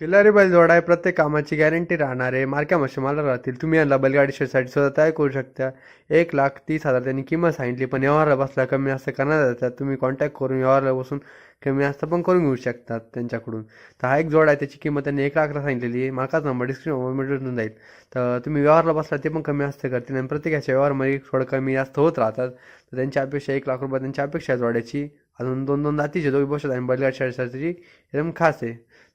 किल्लारी बैलजोडा आहे प्रत्येक कामाची गॅरंटी राहणार आहे मार्क्या मशीमाला राहतील. तुम्ही यांना बैलगाडी शेडसाठी सुद्धा तयार करू शकता. एक लाख तीस हजार त्यांनी किंमत सांगितली पण व्यवहारला बसला कमी जास्त करणार जातात तुम्ही कॉन्टॅक्ट करून व्यवहारला बसून कमी जास्त पण करून घेऊ शकतात त्यांच्याकडून. तर हा एक जोड आहे त्याची किंमत त्यांनी एक लाखला सांगितलेली आहे. मार्काच नंबर डिस्क्रिप्शन मिळून जाईल तर तुम्ही व्यवहारला बसला ते पण कमी जास्त करतील आणि प्रत्येकाच्या व्यवहारमध्ये थोडं कमी जास्त होत राहतात. तर त्यांची अपेक्षा एक लाख रुपये त्यांची अपेक्षा आहे जोड्याची. अजून दोन दोन जातीचे दोघी बसत आणि बैलगाडी शेडसाठी एकदम खास आहे.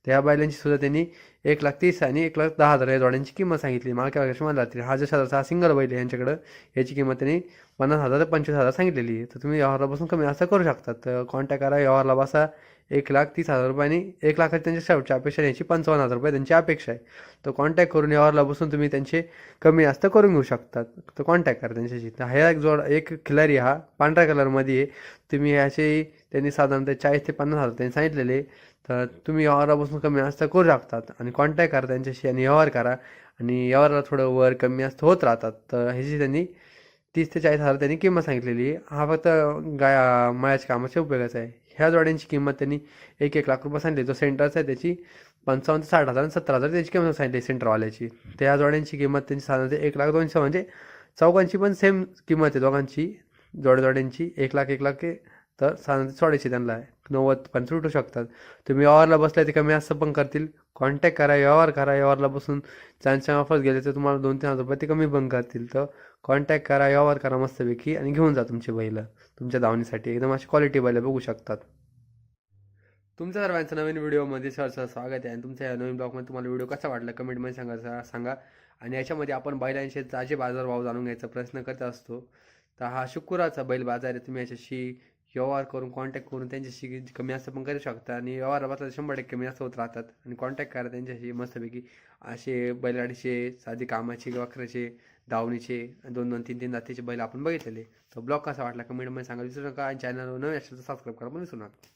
त्या बैलांची सुद्धा त्यांनी एक लाख तीस आणि एक लाख दहा हजार या जोड्यांची किंमत सांगितली. मालका वगैरे मला हा जशा हा सिंगल बैल आहे यांच्याकडं याची किंमत त्यांनी पन्नास हजार ते पंचवीस हजार सांगितलेली आहे. तर तुम्ही व्यवहारला बसून कमी असं करू शकतात तर कॉन्टॅक्ट करा व्यवहारला बसा. एक लाख तीस हजार रुपये आणि एक लाखाची त्यांच्या शेवटची अपेक्षा यांची पंचावन्न हजार रुपये त्यांची अपेक्षा आहे. तर कॉन्टॅक्ट करून व्यवहारला बसून तुम्ही त्यांचे कमी जास्त करून घेऊ शकतात तर कॉन्टॅक्ट करा त्यांच्याशी. तर ह्या एक जोड एक खिलारी हा. पांढऱ्या कलरमध्ये आहे. तुम्ही याचे त्यांनी साधारणतः चाळीस ते पन्नास हजार त्यांनी सांगितलेले तर तुम्ही व्यवहारापासून कमी जास्त करू शकतात. आणि कॉन्टॅक्ट करा त्यांच्याशी आणि व्यवहार करा. आणि व्यवहाराला थोडं वर कमी जास्त होत राहतात. तर ह्याची त्यांनी तीस ते चाळीस हजार त्यांनी किंमत सांगितलेली आहे. हा फक्त गाय मळ्याच्या कामाच्या उपयोगाचा आहे. ह्या जोड्यांची किंमत त्यांनी एक एक लाख रुपये सांगितली. जो सेंटरचा आहे त्याची पंचावन्न ते साठ हजार आणि सत्तर हजार त्याची किंमत सांगितली सेंटरवाल्याची. त्या जोड्यांची किंमत त्यांची साधारणतः एक लाख दोनशे म्हणजे चौघांची पण सेम किंमत आहे दोघांची. जोड्या जोड्यांची एक लाख एक लाख तर साधारण सोडायची त्यांना नव्वद पण सुटू शकतात. तुम्ही व्यवहारला बसला ते कमी असं पण करतील. कॉन्टॅक्ट करा व्यवहार करा. व्यवहारला बसून चान्सच्या ऑफर्स गेले तर तुम्हाला दोन तीन हजार रुपये ते कमी पण करतील. तर कॉन्टॅक्ट करा व्यवहार करा मस्तपैकी आणि घेऊन जा तुमची बैलं. तुमच्या धावणीसाठी एकदम अशी क्वालिटी बैलं बघू शकतात. तुमच्या सर्वांचं नवीन व्हिडिओमध्ये सहर्ष स्वागत आहे आणि तुमच्या या नवीन ब्लॉगमध्ये तुम्हाला व्हिडिओ कसा वाटला कमेंटमध्ये सांगा सांगा. आणि याच्यामध्ये आपण बैलांचे ताजे बाजारभाव जाणून घ्यायचा प्रयत्न करत असतो. तर हा शुक्रवारचा बैल बाजार आहे. तुम्ही याच्याशी व्यवहार करून कॉन्टॅक्ट करून त्यांच्याशी कमी जास्त पण करू शकता. आणि व्यवहार बसला तर शंभर टक्के कमी जास्त होत राहतात. आणि कॉन्टॅक्ट करा त्यांच्याशी मस्तपैकी. असे बैलाडीचे साधे कामाचे वखराचे धावणीचे दोन दोन तीन तीन जातीचे बैल आपण बघितलेले. तर ब्लॉग कसा वाटला कमेंटमध्ये सांगा. विसरू नका. आणि चॅनलवर नवीन असेल तर सबस्क्राईब करा. पण विसरू नका.